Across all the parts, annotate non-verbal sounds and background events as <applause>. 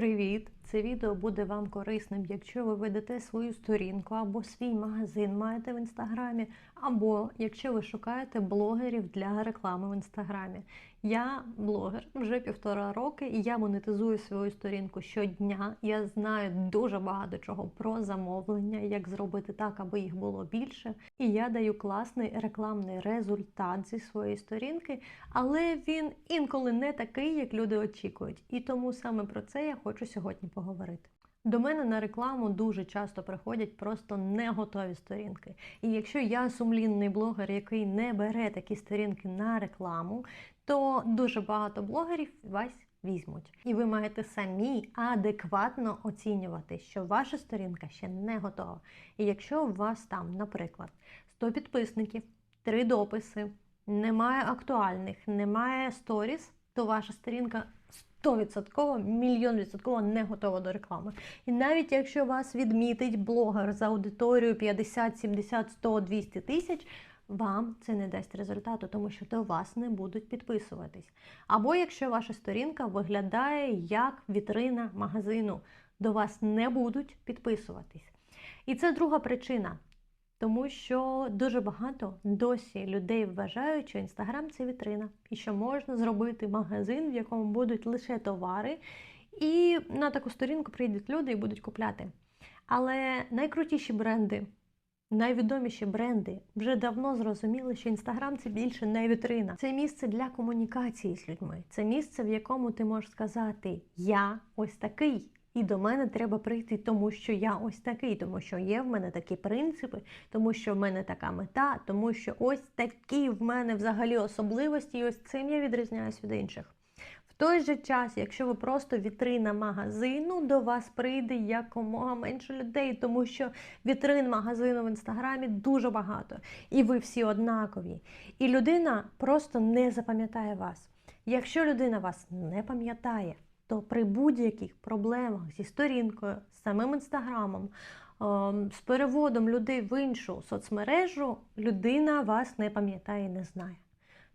Привіт! Це відео буде вам корисним, якщо ви ведете свою сторінку або свій магазин маєте в інстаграмі, або якщо ви шукаєте блогерів для реклами в інстаграмі. Я блогер вже півтора роки, і я монетизую свою сторінку щодня. Я знаю дуже багато чого про замовлення, як зробити так, аби їх було більше. І я даю класний рекламний результат зі своєї сторінки, але він інколи не такий, як люди очікують. І тому саме про це я хочу сьогодні поговорити. До мене на рекламу дуже часто приходять просто не готові сторінки. І якщо я сумлінний блогер, який не бере такі сторінки на рекламу, то дуже багато блогерів вас візьмуть. І ви маєте самі адекватно оцінювати, що ваша сторінка ще не готова. І якщо у вас там, наприклад, 100 підписників, 3 дописи, немає актуальних, немає сторіс, то ваша сторінка 100%, мільйон відсотково не готова до реклами. І навіть якщо вас відмітить блогер за аудиторію 50, 70, 100, 200 тисяч, вам це не дасть результату, тому що до вас не будуть підписуватись. Або якщо ваша сторінка виглядає як вітрина магазину, до вас не будуть підписуватись. І це друга причина. Тому що дуже багато досі людей вважають, що Інстаграм це вітрина, і що можна зробити магазин, в якому будуть лише товари, і на таку сторінку прийдуть люди і будуть купляти. Але найкрутіші бренди, найвідоміші бренди вже давно зрозуміли, що Інстаграм це більше не вітрина. Це місце для комунікації з людьми. Це місце, в якому ти можеш сказати Я ось такий. І до мене треба прийти, тому що я ось такий, тому що є в мене такі принципи, тому що в мене така мета, тому що ось такі в мене взагалі особливості, і ось цим я відрізняюсь від інших. Той же час, якщо ви просто вітрина магазину, до вас прийде якомога менше людей, тому що вітрин магазину в інстаграмі дуже багато, і ви всі однакові. І людина просто не запам'ятає вас. Якщо людина вас не пам'ятає, то при будь-яких проблемах зі сторінкою, з самим інстаграмом, ем, з переводом людей в іншу соцмережу, людина вас не пам'ятає і не знає.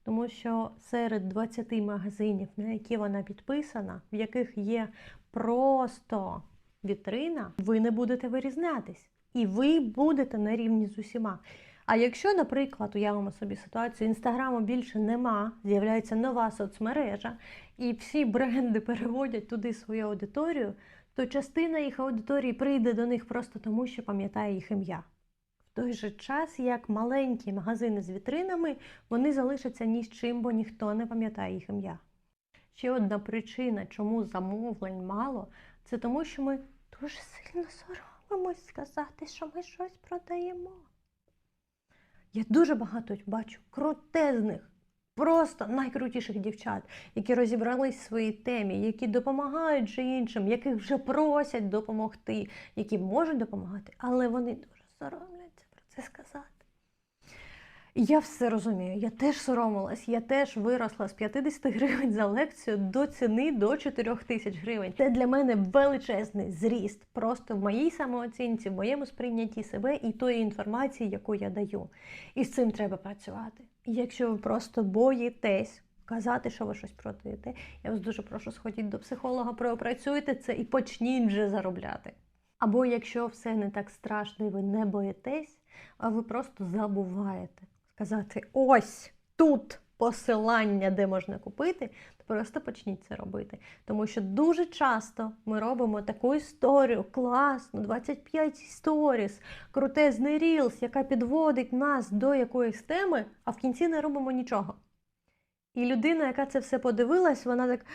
Тому що серед 20 магазинів, на які вона підписана, в яких є просто вітрина, ви не будете вирізнятись. І ви будете на рівні з усіма. А якщо, наприклад, уявимо собі ситуацію, інстаграму більше нема, з'являється нова соцмережа, і всі бренди переводять туди свою аудиторію, то частина їх аудиторії прийде до них просто тому, що пам'ятає їх ім'я. Той же час, як маленькі магазини з вітринами, вони залишаться ні з чим, бо ніхто не пам'ятає їх ім'я. Ще одна причина, чому замовлень мало, це тому, що ми дуже сильно соромимось сказати, що ми щось продаємо. Я дуже багато бачу крутезних, просто найкрутіших дівчат, які розібрались в своїй темі, які допомагають же іншим, яких вже просять допомогти, які можуть допомагати, але вони дуже соромляться це сказати. Я все розумію, я теж соромилась, я теж виросла з 50 гривень за лекцію до ціни до 4 тисяч гривень. Це для мене величезний зріст просто в моїй самооцінці, в моєму сприйнятті себе і тої інформації, яку я даю. І з цим треба працювати. І якщо ви просто боїтесь казати, що ви щось продаєте, я вас дуже прошу сходіть до психолога, пропрацюйте це і почніть вже заробляти. Або якщо все не так страшно і ви не боїтесь, а ви просто забуваєте сказати: ось тут посилання, де можна купити, то просто почніть це робити. Тому що дуже часто ми робимо таку історію, класну, 25 сторіс, крутезний рілс, яка підводить нас до якоїсь теми, а в кінці не робимо нічого. І людина, яка це все подивилась, вона так.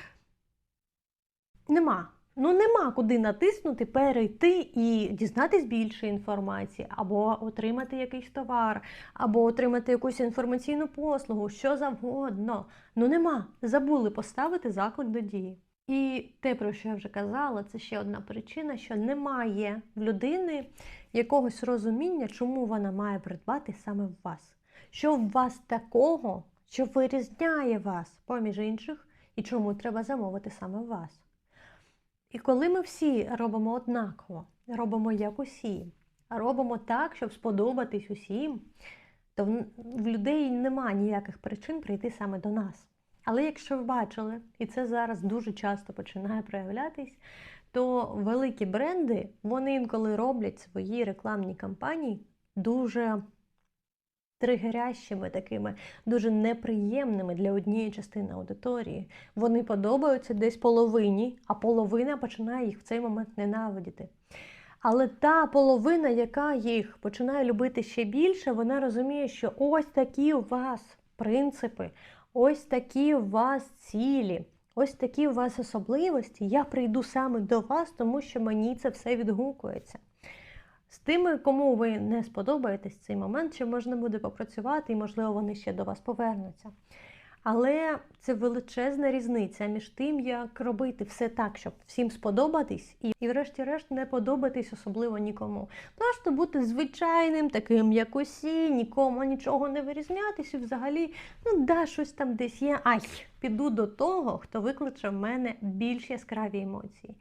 Нема. Ну, нема куди натиснути, перейти і дізнатись більше інформації, або отримати якийсь товар, або отримати якусь інформаційну послугу, що завгодно. Ну нема. Забули поставити заклик до дії. І те, про що я вже казала, це ще одна причина, що немає в людини якогось розуміння, чому вона має придбати саме в вас. Що в вас такого, що вирізняє вас поміж інших, і чому треба замовити саме в вас. І коли ми всі робимо однаково, робимо як усі, робимо так, щоб сподобатись усім, то в людей немає ніяких причин прийти саме до нас. Але якщо ви бачили, і це зараз дуже часто починає проявлятись, то великі бренди вони інколи роблять свої рекламні кампанії дуже тригерящими, такими дуже неприємними для однієї частини аудиторії. Вони подобаються десь половині, а половина починає їх в цей момент ненавидіти. Але та половина, яка їх починає любити ще більше, вона розуміє, що ось такі у вас принципи, ось такі у вас цілі, ось такі у вас особливості. Я прийду саме до вас, тому що мені це все відгукується. З тими, кому ви не сподобаєтесь цей момент, ще можна буде попрацювати, і, можливо, вони ще до вас повернуться. Але це величезна різниця між тим, як робити все так, щоб всім сподобатись, і, і врешті-решт, не подобатись особливо нікому. Просто бути звичайним, таким, як усі, нікому нічого не вирізнятись, і взагалі, ну да, щось там десь є. Ай, піду до того, хто викличе в мене більш яскраві емоції.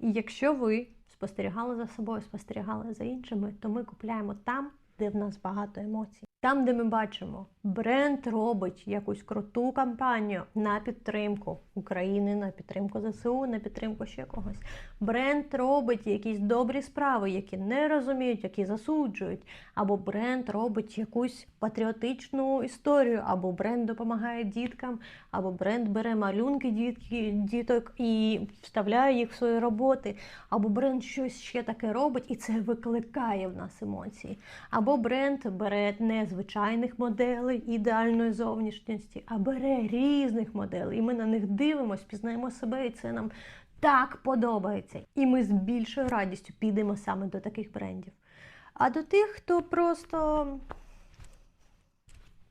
І якщо ви спостерігали за собою, спостерігали за іншими, то ми купляємо там, де в нас багато емоцій. Там, де ми бачимо, бренд робить якусь круту кампанію на підтримку України, на підтримку ЗСУ, на підтримку ще когось. Бренд робить якісь добрі справи, які не розуміють, які засуджують. Або бренд робить якусь патріотичну історію, або бренд допомагає діткам, або бренд бере малюнки дітки, діток і вставляє їх в свої роботи, або бренд щось ще таке робить, і це викликає в нас емоції. Або бренд бере не звичайних моделей ідеальної зовнішності, а бере різних моделей. І ми на них дивимося, пізнаємо себе, і це нам так подобається. І ми з більшою радістю підемо саме до таких брендів. А до тих, хто просто.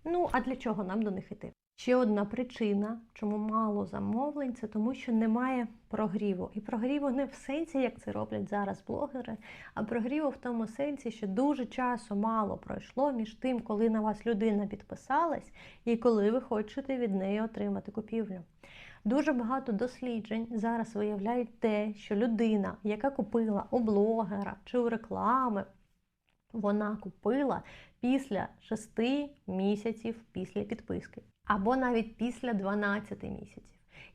Ну, а для чого нам до них іти? Ще одна причина, чому мало замовлень, це тому, що немає прогріву. І прогріву не в сенсі, як це роблять зараз блогери, а прогріву в тому сенсі, що дуже часу мало пройшло між тим, коли на вас людина підписалась, і коли ви хочете від неї отримати купівлю. Дуже багато досліджень зараз виявляють те, що людина, яка купила у блогера чи у реклами, вона купила після 6 місяців після підписки, або навіть після 12 місяців.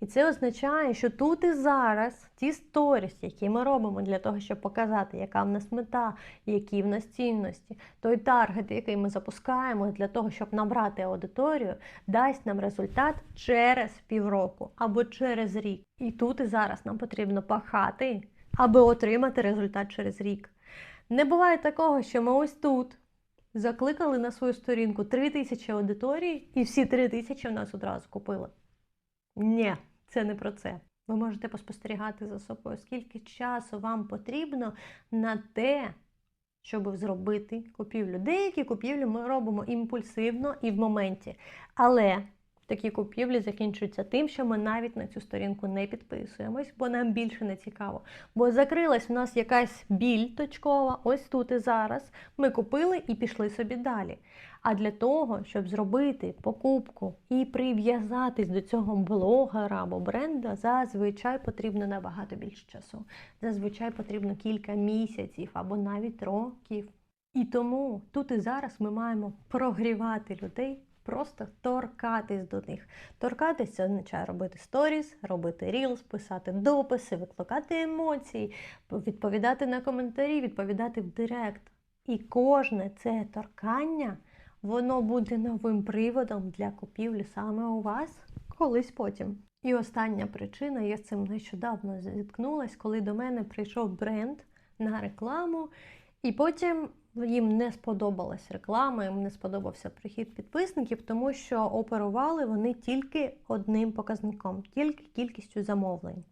І це означає, що тут і зараз ті сторіс, які ми робимо для того, щоб показати, яка в нас мета, які в нас цінності, той таргет, який ми запускаємо для того, щоб набрати аудиторію, дасть нам результат через півроку або через рік. І тут і зараз нам потрібно пахати, аби отримати результат через рік. Не буває такого, що ми ось тут закликали на свою сторінку 3 тисячі аудиторій, і всі 3 тисячі в нас одразу купили. Ні, це не про це. Ви можете поспостерігати за собою, скільки часу вам потрібно на те, щоб зробити купівлю. Деякі купівлі ми робимо імпульсивно і в моменті. Але такі купівлі закінчуються тим, що ми навіть на цю сторінку не підписуємось, бо нам більше не цікаво. Бо закрилась в нас якась біль точкова, ось тут і зараз. Ми купили і пішли собі далі. А для того, щоб зробити покупку і прив'язатись до цього блогера або бренда, зазвичай потрібно набагато більше часу. Зазвичай потрібно кілька місяців або навіть років. І тому тут і зараз ми маємо прогрівати людей. Просто торкатись до них. Торкатись це означає робити сторіс, робити рілс, писати дописи, викликати емоції, відповідати на коментарі, відповідати в директ. І кожне це торкання, воно буде новим приводом для купівлі саме у вас колись потім. І остання причина, я з цим нещодавно зіткнулась, коли до мене прийшов бренд на рекламу, і потім їм не сподобалась реклама, їм не сподобався прихід підписників, тому що оперували вони тільки одним показником, тільки кількістю замовлень.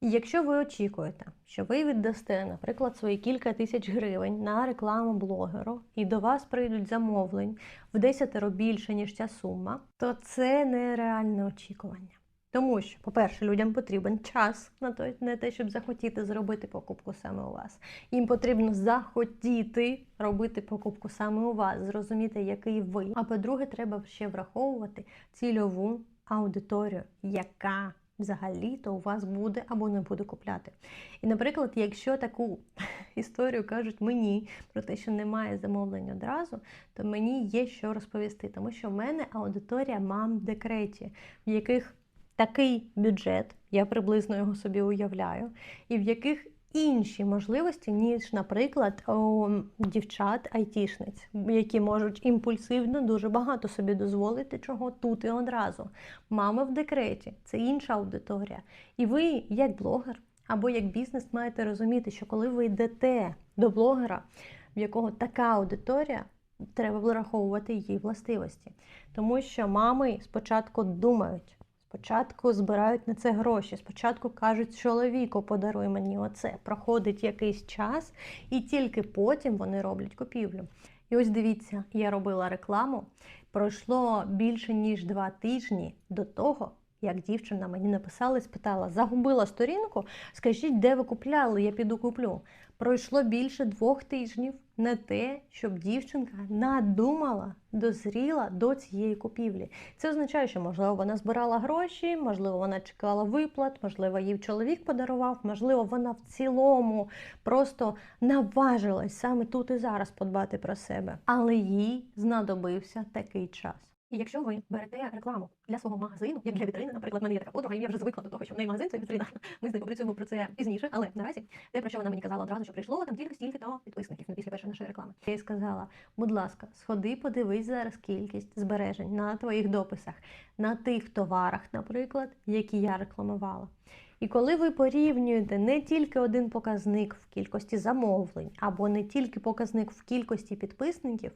І якщо ви очікуєте, що ви віддасте, наприклад, свої кілька тисяч гривень на рекламу блогеру, і до вас прийдуть замовлень в десятеро більше, ніж ця сума, то це нереальне очікування. Тому що, по-перше, людям потрібен час на то, на те, щоб захотіти зробити покупку саме у вас. Їм потрібно захотіти робити покупку саме у вас, зрозуміти, який ви. А по-друге, треба ще враховувати цільову аудиторію, яка взагалі, то у вас буде або не буде купляти. І, наприклад, якщо таку <laughs> історію кажуть мені про те, що немає замовлень одразу, то мені є що розповісти, тому що в мене аудиторія мам декреті, в яких такий бюджет, я приблизно його собі уявляю, і в яких інші можливості, ніж, наприклад, у дівчат-айтішниць, які можуть імпульсивно дуже багато собі дозволити, чого тут і одразу. Мами в декреті це інша аудиторія. І ви, як блогер або як бізнес, маєте розуміти, що коли ви йдете до блогера, в якого така аудиторія, треба враховувати її властивості. Тому що мами спочатку думають. Спочатку збирають на це гроші, спочатку кажуть, чоловіку подаруй мені оце. Проходить якийсь час, і тільки потім вони роблять купівлю. І ось дивіться, я робила рекламу. Пройшло більше ніж два тижні до того, як дівчина мені написала і спитала: загубила сторінку, скажіть, де ви купляли, я піду куплю. Пройшло більше двох тижнів на те, щоб дівчинка надумала, дозріла до цієї купівлі. Це означає, що можливо вона збирала гроші, можливо, вона чекала виплат, можливо, їй чоловік подарував, можливо, вона в цілому просто наважилась саме тут і зараз подбати про себе, але їй знадобився такий час. Якщо ви берете рекламу для свого магазину, як для вітрини, наприклад, мене є така подруга, і я вже звикла до того, що в неї магазин це вітрина. <laughs> Ми з нею попрацюємо про це пізніше, але наразі те, про що вона мені казала одразу, що прийшло там тільки стільки то підписників після першої нашої реклами. Я їй сказала: будь ласка, сходи, подивись зараз кількість збережень на твоїх дописах, на тих товарах, наприклад, які я рекламувала. І коли ви порівнюєте не тільки один показник в кількості замовлень, або не тільки показник в кількості підписників,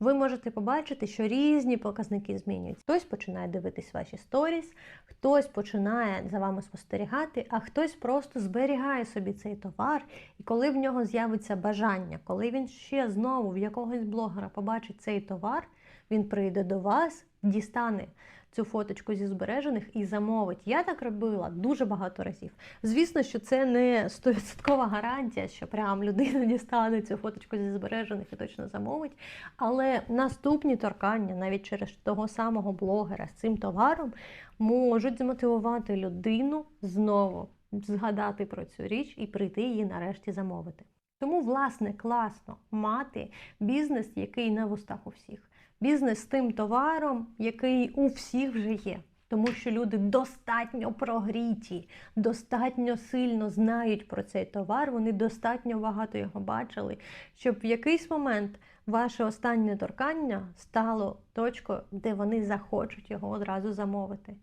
ви можете побачити, що різні показники змінюються. Хтось починає дивитись ваші сторіс, хтось починає за вами спостерігати, а хтось просто зберігає собі цей товар. І коли в нього з'явиться бажання, коли він ще знову в якогось блогера побачить цей товар, він прийде до вас, дістане цю фоточку зі збережених і замовить. Я так робила дуже багато разів. Звісно, що це не 100% гарантія, що прям людина <laughs> дістане цю фоточку зі збережених і точно замовить. Але наступні торкання, навіть через того самого блогера з цим товаром, можуть змотивувати людину знову згадати про цю річ і прийти її нарешті замовити. Тому, власне, класно мати бізнес, який на вустах у всіх бізнес з тим товаром, який у всіх вже є. Тому що люди достатньо прогріті, достатньо сильно знають про цей товар, вони достатньо багато його бачили, щоб в якийсь момент ваше останнє торкання стало точкою, де вони захочуть його одразу замовити.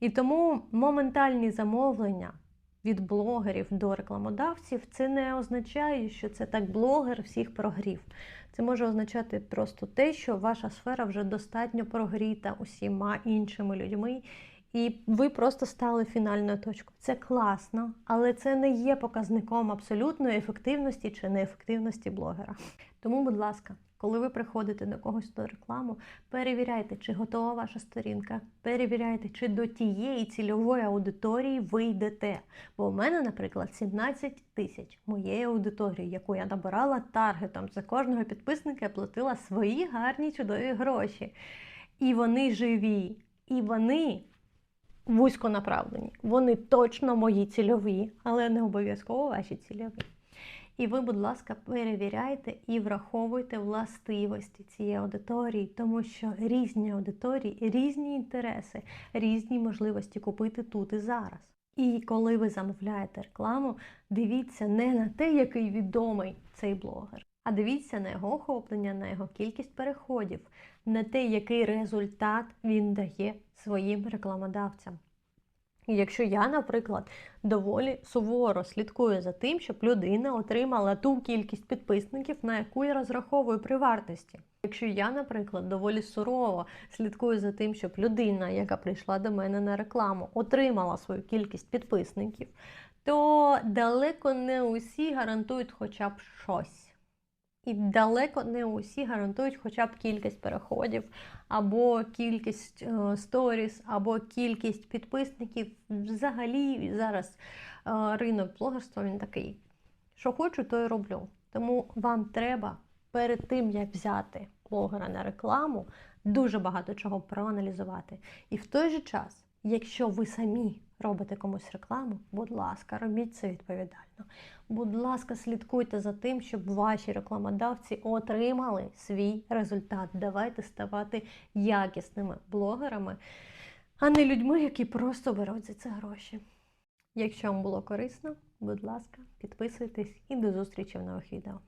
І тому моментальні замовлення від блогерів до рекламодавців це не означає, що це так блогер всіх прогрів. Це може означати просто те, що ваша сфера вже достатньо прогріта усіма іншими людьми, і ви просто стали фінальною точкою. Це класно, але це не є показником абсолютної ефективності чи неефективності блогера. Тому, будь ласка, коли ви приходите до когось на рекламу, перевіряйте, чи готова ваша сторінка, перевіряйте, чи до тієї цільової аудиторії ви йдете. Бо в мене, наприклад, 17 тисяч моєї аудиторії, яку я набирала таргетом. За кожного підписника я платила свої гарні чудові гроші. І вони живі, і вони вузьконаправлені. Вони точно мої цільові, але не обов'язково ваші цільові. І ви, будь ласка, перевіряйте і враховуйте властивості цієї аудиторії, тому що різні аудиторії, різні інтереси, різні можливості купити тут і зараз. І коли ви замовляєте рекламу, дивіться не на те, який відомий цей блогер, а дивіться на його охоплення, на його кількість переходів, на те, який результат він дає своїм рекламодавцям. Якщо я, наприклад, доволі суворо слідкую за тим, щоб людина отримала ту кількість підписників, на яку я розраховую при вартості. Якщо я, наприклад, доволі сурово слідкую за тим, щоб людина, яка прийшла до мене на рекламу, отримала свою кількість підписників, то далеко не усі гарантують хоча б щось. І далеко не усі гарантують хоча б кількість переходів, або кількість е, сторіс, або кількість підписників. Взагалі зараз е, ринок блогерства він такий. Що хочу, то й роблю. Тому вам треба перед тим, як взяти блогера на рекламу, дуже багато чого проаналізувати. І в той же час, якщо ви самі робите комусь рекламу, будь ласка, робіть це відповідально. Будь ласка, слідкуйте за тим, щоб ваші рекламодавці отримали свій результат. Давайте ставати якісними блогерами, а не людьми, які просто беруть за це гроші. Якщо вам було корисно, будь ласка, підписуйтесь і до зустрічі в нових відео.